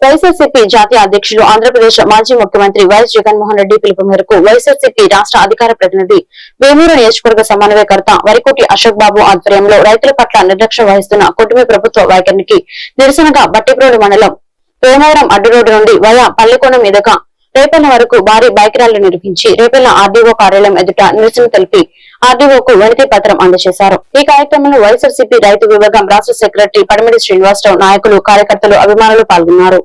వైఎస్ఆర్సీపీ జాతీయ అధ్యక్షులు ఆంధ్రప్రదేశ్ మాజీ ముఖ్యమంత్రి వైఎస్ జగన్మోహన్ రెడ్డి పిలుపు మేరకు వైఎస్ఆర్సీపీ రాష్ట్ర అధికార ప్రతినిధి వేమూరు నియోజకవర్గ సమన్వయకర్త వరికోటి అశోక్ బాబు ఆధ్వర్యంలో రైతుల పట్ల నిర్లక్ష్యం వహిస్తున్న కుటుంబ ప్రభుత్వ వైఖరికి నిరసనగా బట్టిప్రోలు మండలం వేమవరం అడ్డు రోడ్డు నుండి వయా పల్లెకోణం మీదుగా రేపల్ల వరకు భారీ బైక్ ర్యాలీ నిర్వహించి రేపల్ల ఆర్డీఓ కార్యాలయం ఎదుట నిరసన తెలిపి ఆర్డీఓకు వినతి పత్రం అందజేశారు. ఈ కార్యక్రమంలో వైఎస్ఆర్సీపీ రైతు విభాగం రాష్ట్ర సెక్రటరీ పడమిడి శ్రీనివాసరావు నాయకులు కార్యకర్తలు అభిమానులు పాల్గొన్నారు.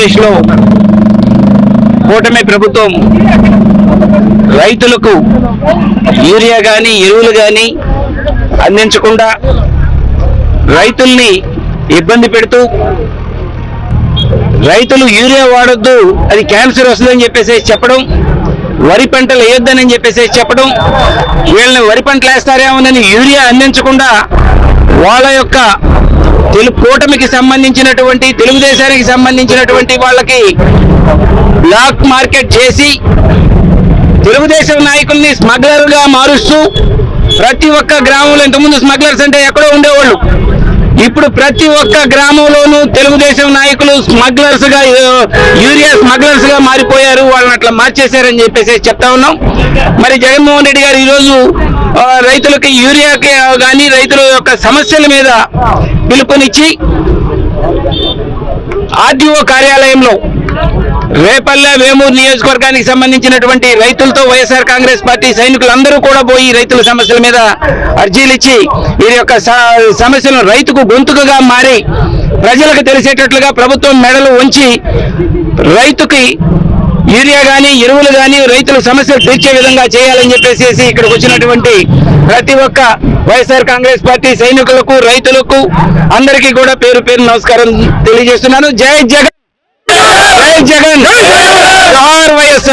ఆంధ్రప్రదేశ్లో కూటమి ప్రభుత్వం రైతులకు యూరియా కానీ ఎరువులు కానీ అందించకుండా రైతుల్ని ఇబ్బంది పెడుతూ రైతులు యూరియా వాడొద్దు అది క్యాన్సర్ వస్తుందని చెప్పేసి చెప్పడం వరి పంటలు వేయొద్దని చెప్పేసి చెప్పడం వీళ్ళని వరి పంటలు వేస్తారేమోనని యూరియా అందించకుండా వాళ్ళ యొక్క తెలుగు కూటమికి సంబంధించినటువంటి తెలుగుదేశానికి సంబంధించినటువంటి వాళ్ళకి బ్లాక్ మార్కెట్ చేసి తెలుగుదేశం నాయకుల్ని స్మగ్లర్గా మారుస్తూ ప్రతి ఒక్క గ్రామంలో ఇంతకుముందు స్మగ్లర్స్ అంటే ఎక్కడో ఉండేవాళ్ళు. ఇప్పుడు ప్రతి ఒక్క గ్రామంలోనూ తెలుగుదేశం నాయకులు స్మగ్లర్స్గా యూరియా స్మగ్లర్స్గా మారిపోయారు. వాళ్ళని అట్లా మార్చేశారని చెప్పేసి చెప్తా ఉన్నాం. మరి జగన్మోహన్ రెడ్డి గారు ఈరోజు రైతులకి యూరియాకి కానీ రైతుల యొక్క సమస్యల మీద పిలుపునిచ్చి ఆర్డీఓ కార్యాలయంలో రేపల్లె వేమూరు నియోజకవర్గానికి సంబంధించినటువంటి రైతులతో వైఎస్ఆర్ కాంగ్రెస్ పార్టీ సైనికులందరూ కూడా పోయి రైతుల సమస్యల మీద అర్జీలు ఇచ్చి వీరి యొక్క సమస్యలను రైతుకు గొంతుకగా మారి ప్రజలకు తెలిసేటట్లుగా ప్రభుత్వం మెడలు ఉంచి రైతుకి యూరియా కానీ ఎరువులు కానీ రైతుల సమస్యలు తీర్చే విధంగా చేయాలని చెప్పేసి ఇక్కడికి వచ్చినటువంటి ప్రతి ఒక్క వైఎస్ఆర్ కాంగ్రెస్ పార్టీ సైనికులకు రైతులకు అందరికీ కూడా పేరు పేరు నమస్కారం తెలియజేస్తున్నాను. జై జగన్! జై జగన్ జోహార్ వైఎస్ఆర్